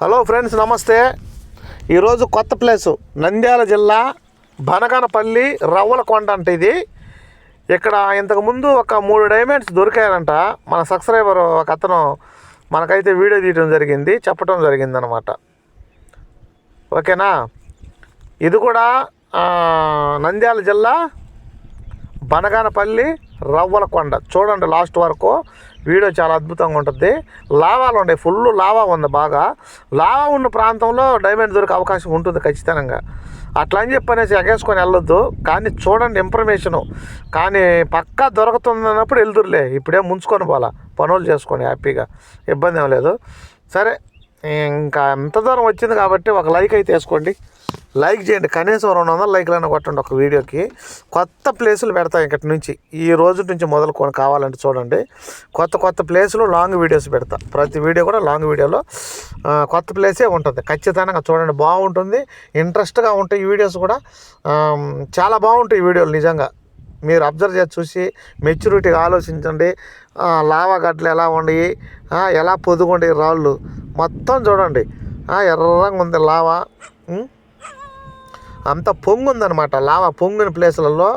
Hello friends నమస్తే. ఈరోజు కొత్త ప్లేసు. నంద్యాల జిల్లా బనగానపల్లి రవ్వలకొండ అంటే ఇది. ఇక్కడ ఇంతకుముందు ఒక మూడు డైమండ్స్ దొరికాయంట. మన సబ్స్క్రైబర్ ఒక అతను మనకైతే వీడియో తీయడం జరిగింది చెప్పడం జరిగింది అనమాట ఓకేనా? ఇది కూడా నంద్యాల జిల్లా బనగానపల్లి రవ్వలకొండ. చూడండి లాస్ట్ వరకు. వీడియో చాలా అద్భుతంగా ఉంటుంది. లావాలు ఉండే ఫుల్ లావా ఉంది బాగా. లావా ఉన్న ప్రాంతంలో డైమండ్ దొరికే అవకాశం ఉంటుంది ఖచ్చితంగా. అట్లా అని చెప్పనేసి ఎగేసుకొని వెళ్ళొద్దు. కానీ చూడండి ఇన్ఫర్మేషను కానీ పక్కా దొరుకుతుంది అన్నప్పుడు వెళ్తురులే ఇప్పుడే ముంచుకొని పోలా పనులు చేసుకొని హ్యాపీగా. ఇబ్బంది ఏం లేదు. సరే ఇంకా ఎంత దూరం వచ్చింది కాబట్టి ఒక లైక్ అయితే వేసుకోండి. లైక్ చేయండి. కనీసం రెండు వందల లైక్లైనా కొట్టండి ఒక వీడియోకి. కొత్త ప్లేసులు పెడతాం ఇక్కడి నుంచి. ఈ రోజు నుంచి మొదలుకొని కావాలంటే చూడండి. కొత్త కొత్త ప్లేసులు లాంగ్ వీడియోస్ పెడతా. ప్రతి వీడియో కూడా లాంగ్ వీడియోలో కొత్త ప్లేసే ఉంటుంది. ఖచ్చితంగా చూడండి. బాగుంటుంది. ఇంట్రెస్ట్గా ఉంటాయి ఈ వీడియోస్ కూడా. చాలా బాగుంటాయి ఈ వీడియోలు నిజంగా. మీరు అబ్జర్వ్ చేసి చూసి మెచ్యూరిటీగా ఆలోచించండి. లావా గడ్డలు ఎలా ఉండయి ఎలా పొదుగుండే రాళ్ళు? మొత్తం చూడండి. ఎర్రంగా ఎర్రగా ఉంది లావా. అంత పొంగుందనమాట లావా పొంగిన ప్లేసులలో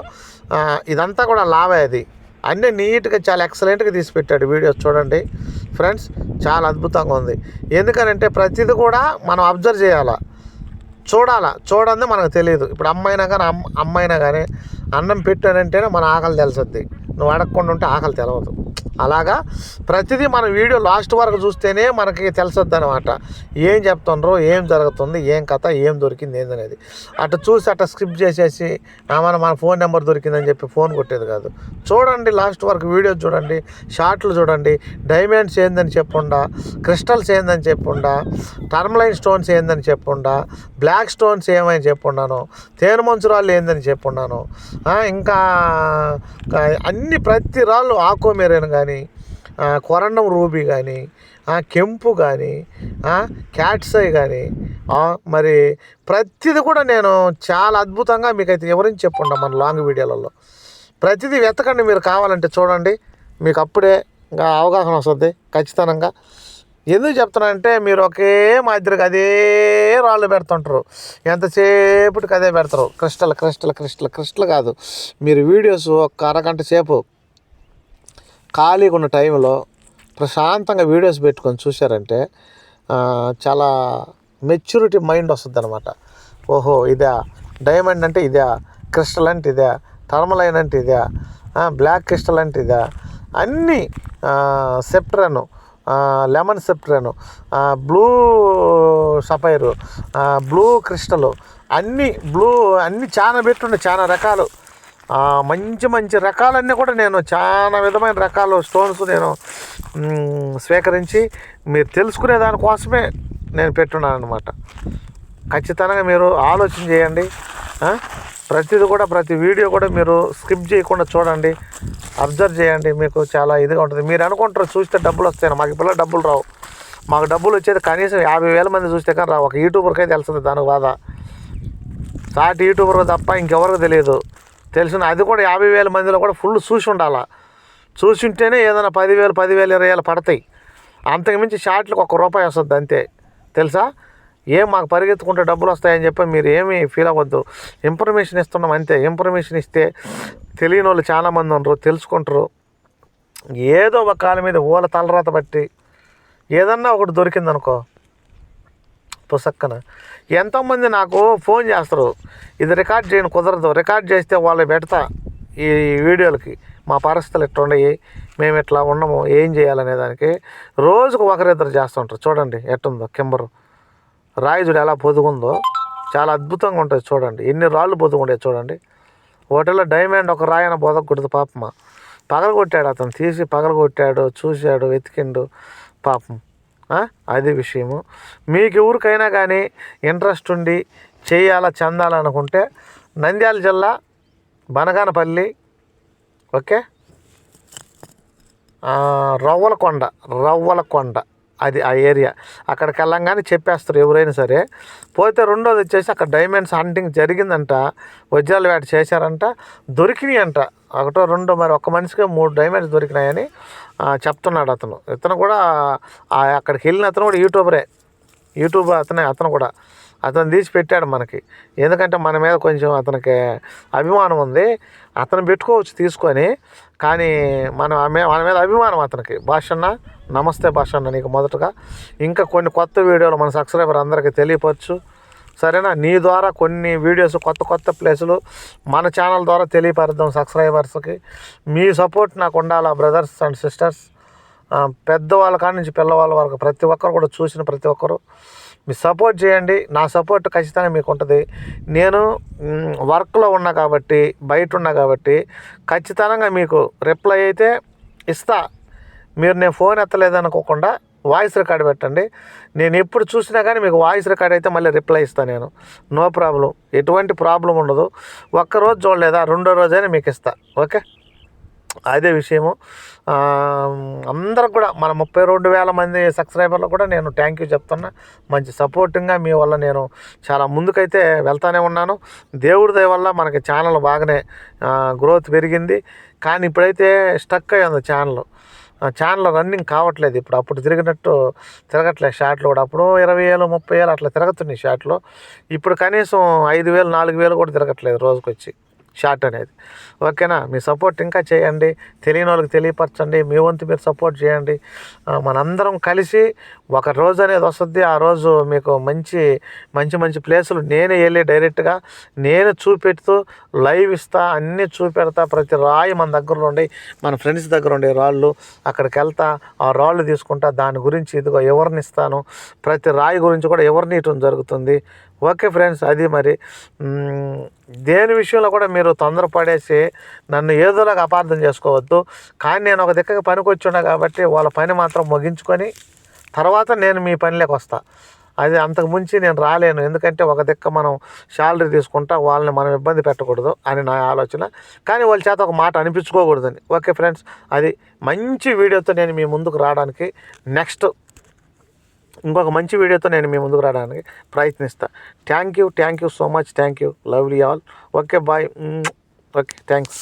ఇదంతా కూడా లావే అది అన్నీ నీట్గా చాలా ఎక్సలెంట్గా తీసి పెట్టాడు వీడియోస్ చూడండి. ఫ్రెండ్స్ చాలా అద్భుతంగా ఉంది. ఎందుకనంటే ప్రతిదీ కూడా మనం అబ్జర్వ్ చేయాలా? చూడాలా? చూడంది మనకు తెలియదు ఇప్పుడు అమ్మైనా కానీ అమ్మ అమ్మైనా కానీ అన్నం పెట్టానంటేనే మన ఆకలి తెలుస్తుంది. నువ్వు అడగకుండా ఉంటే ఆకలి తెలవదు. అలాగా ప్రతిదీ మన వీడియో లాస్ట్ వరకు చూస్తేనే మనకి తెలుసొద్ది అనమాట ఏం చెప్తుండ్రో ఏం జరుగుతుంది ఏం కథ ఏం దొరికింది ఏందనేది అటు చూసి అట్ట స్కిప్ చేసేసి మన మన ఫోన్ నెంబర్ దొరికిందని చెప్పి ఫోన్ కొట్టేది కాదు. చూడండి లాస్ట్ వరకు వీడియో చూడండి షార్ట్లు చూడండి డైమండ్స్ ఏందని చెప్పుండా క్రిస్టల్స్ ఏందని చెప్పుండా టర్మలైన్ స్టోన్స్ ఏందని చెప్పుండా బ్లాక్ స్టోన్స్ ఏమని చెప్పున్నాను తేను మంచు రాళ్ళు ఏందని చెప్పున్నాను ఇంకా ఇంకా అన్ని ప్రతి రాళ్ళు ఆకోమేరేను కానీ కొరండం రూబీ కానీ కెంపు కానీ క్యాట్సై కానీ మరి ప్రతిది కూడా నేను చాలా అద్భుతంగా మీకైతే వివరించి చెప్పుండా మన లాంగ్ వీడియోలలో. ప్రతిదీ వెతకండి మీరు కావాలంటే చూడండి. మీకు అప్పుడే ఇంకా అవగాహన వస్తుంది ఖచ్చితంగా. ఎందుకు చెప్తున్నానంటే మీరు ఒకే మాదిరిగా అదే రాళ్ళు పెడుతుంటారు. ఎంతసేపటికి అదే పెడతారు. క్రిస్టల్ క్రిస్టల్ క్రిస్టల్ క్రిస్టల్ కాదు. మీరు వీడియోస్ ఒక అరగంట సేపు ఖాళీగా ఉన్న టైంలో ప్రశాంతంగా వీడియోస్ పెట్టుకొని చూశారంటే చాలా మెచ్యూరిటీ మైండ్ వస్తుంది అనమాట ఓహో ఇదా. డైమండ్ అంటే ఇదా. క్రిస్టల్ అంటే ఇదా. టర్మలైన్ అంటే ఇదా. బ్లాక్ క్రిస్టల్ అంటే ఇదా. అన్నీ sceptre lemon sceptre blue sapphire blue crystal అన్నీ బ్లూ అన్నీ చాలా పెట్టుండే చాలా రకాలు. మంచి మంచి రకాలన్నీ కూడా నేను చాలా విధమైన రకాల స్టోన్స్ నేను స్వీకరించి మీరు తెలుసుకునే దానికోసమే నేను పెట్టున్నాను అనమాట ఖచ్చితంగా మీరు ఆలోచన చేయండి. ప్రతిది కూడా ప్రతి వీడియో కూడా మీరు స్కిప్ చేయకుండా చూడండి. అబ్జర్వ్ చేయండి. మీకు చాలా ఇదిగా ఉంటుంది. మీరు అనుకుంటారు చూస్తే డబ్బులు వస్తాయి మాకు ఇప్పుడు డబ్బులు రావు. మాకు డబ్బులు వచ్చేది కనీసం యాభై వేల మంది చూస్తే కానీ రావు. ఒక యూట్యూబర్కి అయితే తెలుస్తుంది దానికి బాధ. సాటి యూట్యూబర్ తప్ప ఇంకెవరికి తెలియదు. తెలిసిన? అది కూడా యాభై వేల మందిలో కూడా ఫుల్ చూసి ఉండాలా? చూసి ఉంటేనే ఏదైనా పదివేలు పదివేలు ఇరవై వేలు పడతాయి అంతకుమించి షార్ట్లకు ఒక రూపాయి వస్తుంది అంతే. తెలుసా? ఏం మాకు పరిగెత్తుకుంటే డబ్బులు వస్తాయని చెప్పి మీరు ఏమీ ఫీల్ అవ్వద్దు. ఇన్ఫర్మేషన్ ఇస్తున్నాం అంతే. ఇన్ఫర్మేషన్ ఇస్తే తెలియని వాళ్ళు చాలామంది ఉండరు తెలుసుకుంటారు. ఏదో ఒక కాలం మీద ఊల తలరాత బట్టి ఏదన్నా ఒకటి దొరికిందనుకో పుసక్కన. ఎంతోమంది నాకు ఫోన్ చేస్తారు ఇది రికార్డ్ చేయను కుదరదు రికార్డ్ చేస్తే వాళ్ళు పెడతా ఈ వీడియోలకి. మా పరిస్థితులు ఎట్లా ఉన్నాయి మేము ఎట్లా ఉన్నాము ఏం చేయాలనే దానికి. రోజుకు ఒకరిద్దరు చేస్తుంటారు చూడండి ఎట్టుందో కింబరు. రాయిజుడు ఎలా పొదుగుందో చాలా అద్భుతంగా ఉంటుంది చూడండి. ఎన్ని రాళ్ళు పొదుగుండే చూడండి. వాటిలో డైమండ్ ఒక రాయన బొదగకూడదు పాపమ్మ పగలగొట్టాడు అతను తీసి పగలగొట్టాడు చూశాడు వెతికిండు పాపం. అది విషయము. మీకు ఎవరికైనా కానీ ఇంట్రెస్ట్ ఉండి చేయాలా చెందాలనుకుంటే నంద్యాల జిల్లా బనగానపల్లి ఓకే? రవ్వలకొండ రవ్వలకొండ. అది ఆ ఏరియా. అక్కడికి వెళ్ళంగానే చెప్పేస్తారు ఎవరైనా సరే. పోతే రెండోది వచ్చేసి అక్కడ డైమండ్స్ హంటింగ్ జరిగిందంట. వజ్రాల వేట చేశారంట. దొరికినాయి అంట ఒకటో రెండో మరి ఒక్క మనిషికి మూడు డైమండ్స్ దొరికినాయని చెప్తున్నాడు అతను. ఇతను కూడా అక్కడికి వెళ్ళిన అతను కూడా యూట్యూబరే యూట్యూబ్ అతనే అతను కూడా. అతను తీసి పెట్టాడు మనకి. ఎందుకంటే మన మీద కొంచెం అతనికి అభిమానం ఉంది. అతను పెట్టుకోవచ్చు తీసుకొని కానీ మన మన మీద అభిమానం అతనికి. భాషన్న నమస్తే భాషన్న నీకు మొదటగా. ఇంకా కొన్ని కొత్త వీడియోలు మన సబ్స్క్రైబర్ అందరికీ తెలియపరచు. సరేనా? నీ ద్వారా కొన్ని వీడియోస్ కొత్త కొత్త ప్లేసులు మన ఛానల్ ద్వారా తెలియపరుద్దాం సబ్స్క్రైబర్స్కి. మీ సపోర్ట్ నాకు ఉండాలా బ్రదర్స్ అండ్ సిస్టర్స్? పెద్దవాళ్ళ కాడి నుంచి పిల్లవాళ్ళ వరకు ప్రతి ఒక్కరు కూడా చూసిన ప్రతి ఒక్కరు. మీ సపోర్ట్ చేయండి. నా సపోర్ట్ ఖచ్చితంగా మీకు ఉంటుంది నేను వర్క్లో ఉన్నా కాబట్టి బయట ఉన్నా కాబట్టి ఖచ్చితంగా మీకు రిప్లై అయితే ఇస్తా. మీరు నేను ఫోన్ ఎత్తలేదనుకోకుండా వాయిస్ రికార్డ్ పెట్టండి. నేను ఎప్పుడు చూసినా కానీ మీకు వాయిస్ రికార్డ్ అయితే మళ్ళీ రిప్లై ఇస్తాను నేను. No problem. ఎటువంటి ప్రాబ్లం ఉండదు. ఒక్కరోజు చూడలేదా? రెండో రోజైనా మీకు ఇస్తా. ఓకే? అదే విషయము. అందరికి కూడా మన ముప్పై రెండు వేల మంది సబ్స్క్రైబర్లు కూడా నేను థ్యాంక్ యూ చెప్తున్నా. మంచి సపోర్టింగ్గా మీ వల్ల నేను చాలా ముందుకైతే వెళ్తానే ఉన్నాను. దేవుడి దయ వల్ల మనకి ఛానల్ బాగానే గ్రోత్ పెరిగింది. కానీ ఇప్పుడైతే స్టక్ అయ్యింది ఛానల్ ఛానల్ రన్నింగ్ కావట్లేదు ఇప్పుడు. అప్పుడు తిరిగినట్టు తిరగట్లేదు షాట్లు కూడా. అప్పుడు ఇరవై వేలు ముప్పై వేలు అట్లా తిరగతున్నాయి షాట్లు ఇప్పుడు కనీసం ఐదు వేలు నాలుగు వేలు కూడా తిరగట్లేదు రోజుకొచ్చి. షార్ట్ అనేది. ఓకేనా? మీ సపోర్ట్ ఇంకా చేయండి. తెలియని వాళ్ళకి తెలియపరచండి. మీ వంతు మీరు సపోర్ట్ చేయండి. మనందరం కలిసి ఒక రోజు అనేది వస్తుంది. ఆ రోజు మీకు మంచి మంచి మంచి ప్లేసులు నేనే వెళ్ళి డైరెక్ట్గా నేను చూపెడుతూ లైవ్ ఇస్తా అన్నీ చూపెడతా. ప్రతి రాయి మన దగ్గర ఉండి మన ఫ్రెండ్స్ దగ్గర ఉండే రాళ్ళు అక్కడికి వెళ్తా ఆ రాళ్ళు తీసుకుంటా. దాని గురించి ఇదిగో ఎవరిని ఇస్తాను? ప్రతి రాయి గురించి కూడా ఎవరిని ఇవ్వడం జరుగుతుంది? ఓకే ఫ్రెండ్స్ అది మరి. దేని విషయంలో కూడా మీరు తొందరపడేసి నన్ను ఏదోలాగా అపార్థం చేసుకోవద్దు. కానీ నేను ఒక దిక్కకి పనికి వచ్చున్నా కాబట్టి వాళ్ళ పని మాత్రం ముగించుకొని తర్వాత నేను మీ పనిలోకి వస్తా. అది అంతకు ముంచి నేను రాలేను. ఎందుకంటే ఒక దిక్క మనం శాలరీ తీసుకుంటా వాళ్ళని మనం ఇబ్బంది పెట్టకూడదు అని నా ఆలోచన. కానీ వాళ్ళ చేత ఒక మాట అనిపించుకోకూడదని. ఓకే ఫ్రెండ్స్ అది మంచి వీడియోతో నేను మీ ముందుకు రావడానికి నెక్స్ట్ ఇంకొక మంచి వీడియోతో నేను మీ ముందుకు రావడానికి ప్రయత్నిస్తాను thank you thank you so much thank you lovely all okay bye okay thanks